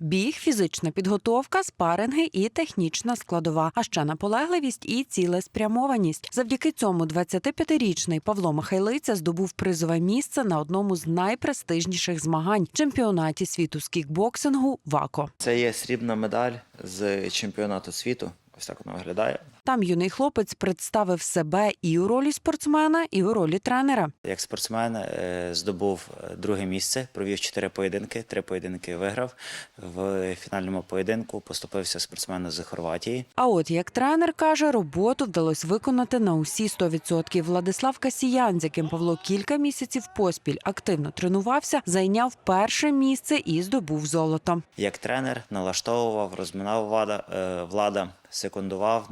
Біг, фізична підготовка, спаринги і технічна складова, а ще наполегливість і цілеспрямованість. Завдяки цьому 25-річний Павло Михайлиця здобув призове місце на одному з найпрестижніших змагань чемпіонаті світу з кікбоксингу ВАКО. Це є срібна медаль з чемпіонату світу. Ось так вона виглядає. Там юний хлопець представив себе і у ролі спортсмена, і у ролі тренера. Як спортсмен е, здобув е, друге місце, провів чотири поєдинки, три поєдинки виграв. В фінальному поєдинку поступився спортсмену з Хорватії. А от як тренер каже, роботу вдалося виконати на усі 100%. Владислав Касіян, з яким Павло кілька місяців поспіль активно тренувався, зайняв перше місце і здобув золото. Як тренер налаштовував, розминав влада, е, влада секундував,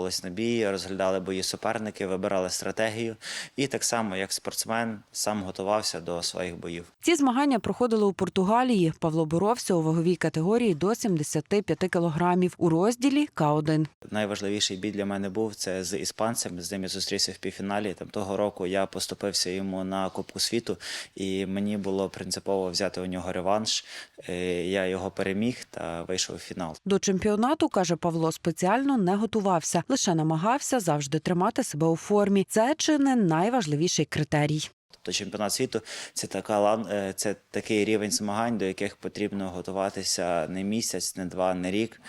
налаштовувались на бій, розглядали бої суперники, вибирали стратегію. І так само, як спортсмен, сам готувався до своїх боїв. Ці змагання проходили у Португалії. Павло боровся у ваговій категорії до 75 кілограмів у розділі К1. Найважливіший бій для мене був це з іспанцем. З ним я зустрівся в півфіналі. Там того року я поступився йому на Кубку світу, і мені було принципово взяти у нього реванш. Е, Я його переміг та вийшов у фінал. До чемпіонату каже Павло, спеціально не готувався, лише намагався завжди тримати себе у формі. Це чи не найважливіший критерій. Тобто чемпіонат світу це така лан- е, це такий рівень змагань, до яких потрібно готуватися не місяць, не два, не рік.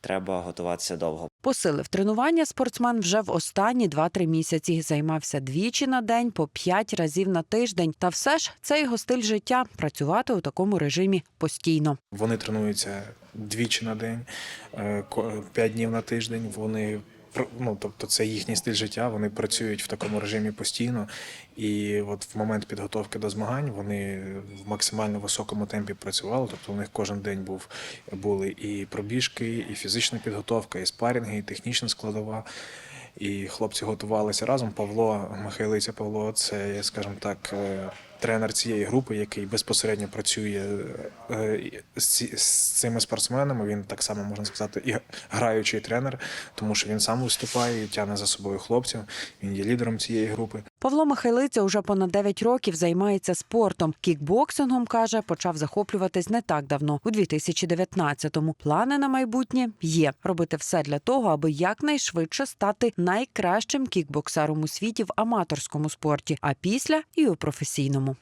Треба готуватися довго. Посилив тренування спортсмен вже в останні 2-3 місяці. Займався двічі на день по 5 разів на тиждень. Та все ж це його стиль життя працювати у такому режимі постійно. Вони тренуються двічі на день, е, ко- п'ять днів на тиждень. Вони ну, тобто це їхній стиль життя. Вони працюють в такому режимі постійно. І от в момент підготовки до змагань вони в максимально високому темпі працювали. Тобто у них кожен день був були і пробіжки, і фізична підготовка, і спарінги, і технічна складова. І хлопці готувалися разом. Павло Михайлиця Павло, це, скажімо так, е, тренер цієї групи, який безпосередньо працює е, з цими спортсменами. Він так само можна сказати, і граючий тренер, тому що він сам виступає і тягне за собою хлопців. Він є лідером цієї групи. Павло Михайлиця уже понад 9 років займається спортом. Кікбоксингом каже, почав захоплюватись не так давно, у 2019-му. Плани на майбутнє є робити все для того, аби якнайшвидше стати найкращим кікбоксером у світі в аматорському спорті, а після і у професійному.